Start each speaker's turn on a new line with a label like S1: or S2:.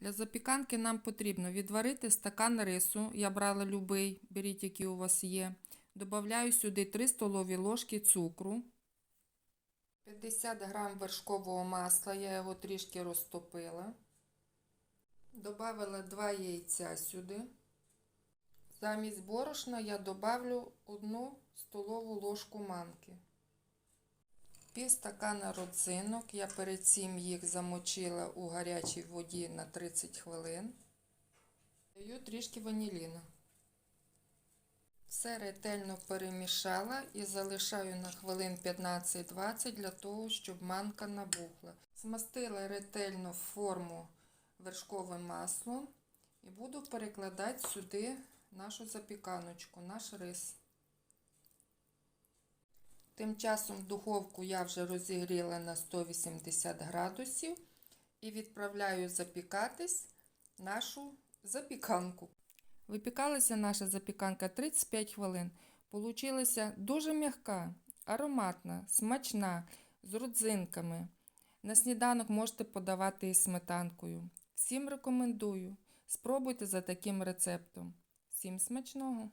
S1: Для запіканки нам потрібно відварити стакан рису. Я брала любий, беріть, який у вас є. Добавляю сюди 3 столові ложки цукру. 50 грам вершкового масла, я його трішки розтопила. Добавила 2 яйця сюди. Замість борошна я добавлю 1 столову ложку манки. Пів стакана родзинок. Я перед цим їх замочила у гарячій воді на 30 хвилин. Даю трішки ваніліна. Все ретельно перемішала і залишаю на хвилин 15-20 для того, щоб манка набухла. Змастила ретельно форму вершковим маслом і буду перекладати сюди нашу запіканочку, наш рис. Тим часом духовку я вже розігріла на 180 градусів і відправляю запікатись нашу запіканку. Випікалася наша запіканка 35 хвилин. Получилася дуже м'яка, ароматна, смачна, з родзинками. На сніданок можете подавати із сметанкою. Всім рекомендую. Спробуйте за таким рецептом. Всім смачного!